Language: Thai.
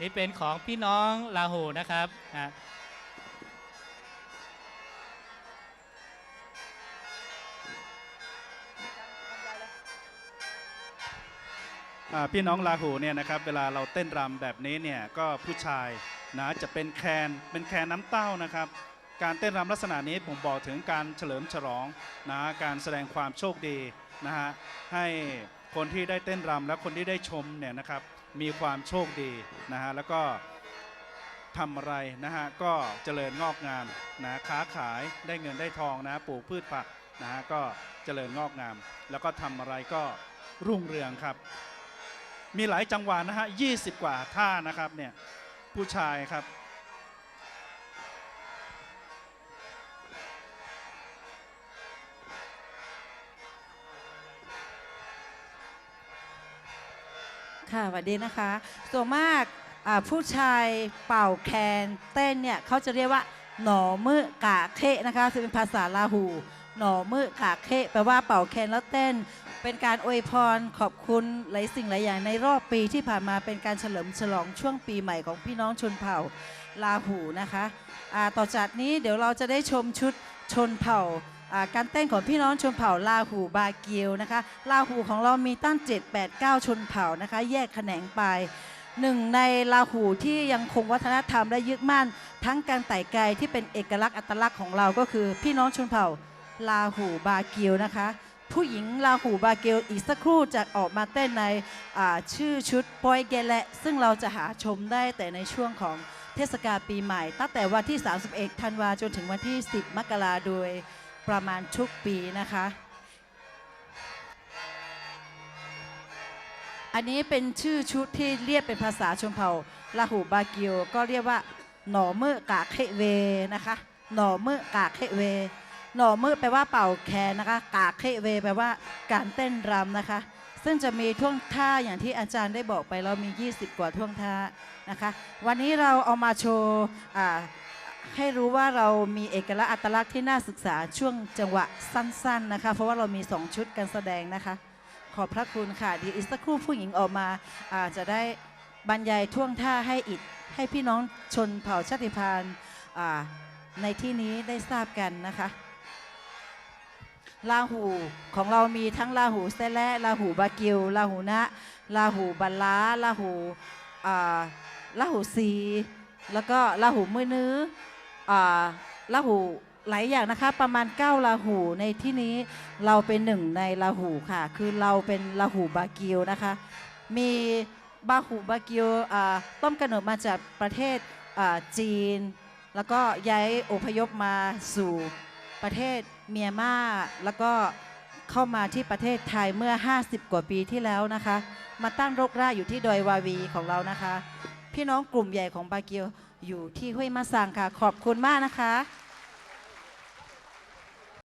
นี่เป็นของพี่น้องลาหูนะครับอะอ่าพี่น้องลาหูเนี่ยนะครับเวลาเราเต้นรำแบบนี้เนี่ยก็ผู้ชายนะจะเป็นแคนเป็นแคนน้ำเต้านะครับ การเต้นรำลักษณะนี้ผมบอกถึงการเฉลิมฉลองนะการแสดงความโชคดีนะฮะให้คนที่ได้เต้นรำและคนที่ได้ชมเนี่ยนะครับ มีความโชคดีนะฮะแล้วก็ทำอะไรนะฮะก็เจริญงอกงามนะค้าขายได้เงินได้ทองนะปลูกพืชผักนะฮะก็เจริญงอกงาม แล้วก็ทำอะไรก็รุ่งเรืองครับ มีหลายจังหวะนะฮะ20 กว่าท่านะครับเนี่ยผู้ชายครับ ค่ะสวัสดีนะคะ ส่วนมากผู้ชายเป่าแคนเต้นเนี่ยเขาจะเรียกว่าหนอมือกะเคะนะคะซึ่งเป็นภาษาลาหู หนอมือกะเคะแปลว่าเป่าแคนแล้วเต้น เป็นการอวยพรขอบคุณหลายสิ่งหลายอย่างในรอบปีที่ผ่านมาเป็นการเฉลิมฉลองช่วงปีใหม่ของพี่น้องชนเผ่าลาหูนะคะอ่าต่อจากนี้เดี๋ยวเราจะได้ชมชุดชนเผ่า การเต้นของพี่น้องชนเผ่าลาหูบาเกียวนะคะลาหูของเรามีตั้ง 7 8 9 ชนเผ่านะคะ แยกแขนงไปหนึ่งในลาหูที่ยังคงวัฒนธรรมและยึดมั่น ทั้งการไต่ไกลที่เป็นเอกลักษณ์อัตลักษณ์ของเราก็คือ พี่น้องชนเผ่าลาหูบาเกียวนะคะ ผู้หญิงลาหูบาเกลอีกสักครู่จะออกมาเต้นในชื่อชุดปอยเกละซึ่งเราจะหาชมได้แต่ในช่วงของเทศกาลปีใหม่ ตั้งแต่วันที่ 31 ธันวาจนถึงวันที่ 10 มกราโดย ประมาณทุกปีนะคะ อันนี้เป็นชื่อชุดที่เรียกเป็นภาษาชนเผ่าลาหูบาเกียวก็เรียกว่าหน่อมือกาเคเวนะคะหน่อมือกาเคเวหน่อมือแปลว่าเป่าแคนนะคะ กาเคเวแปลว่าการเต้นรำนะคะ ซึ่งจะมีท่วงท่าอย่างที่อาจารย์ได้บอกไปเรามี 20 กว่าท่วงท่านะคะ วันนี้เราเอามาโชว์อ่า ให้รู้ว่าเรามีเอกลักษณ์อัตลักษณ์ที่น่าศึกษาช่วงจังหวะสั้นๆนะคะ เพราะว่าเรามี 2 ชุดการแสดงนะคะ ขอบพระคุณค่ะเดียวอีกสักครู่ผู้หญิงออกมาอาจะได้บรรยายท่วงท่าให้อิดให้พี่น้องชนเผ่าชาติพันธุ์ในที่นี้ได้ทราบกันนะคะลาหูของเรามีทั้งลาหูเซและลาหูบากิวลาหูนะลาหูบัลลาลาหูอ่าลาหูซี แล้วก็ลาหูมือนื้อ ลาหูหลายอย่างนะคะ ประมาณ9ลาหูในที่นี้เราเป็นหนึ่งในลาหูค่ะ คือเราเป็นลาหูบากิวนะคะ มีบาหูบากิวต้นกำเนิดมาจากประเทศจีน แล้วก็ย้ายอพยพมาสู่ประเทศเมียนมาแล้วก็เข้ามาที่ประเทศไทยเมื่อ 50 กว่าปีที่แล้วนะคะ มาตั้งรกรากอยู่ที่ดอยวาวีของเรานะคะ พี่น้องกลุ่มใหญ่ของบาเกียว อยู่ที่ห้วยมะสังค่ะ ขอบคุณมากนะคะ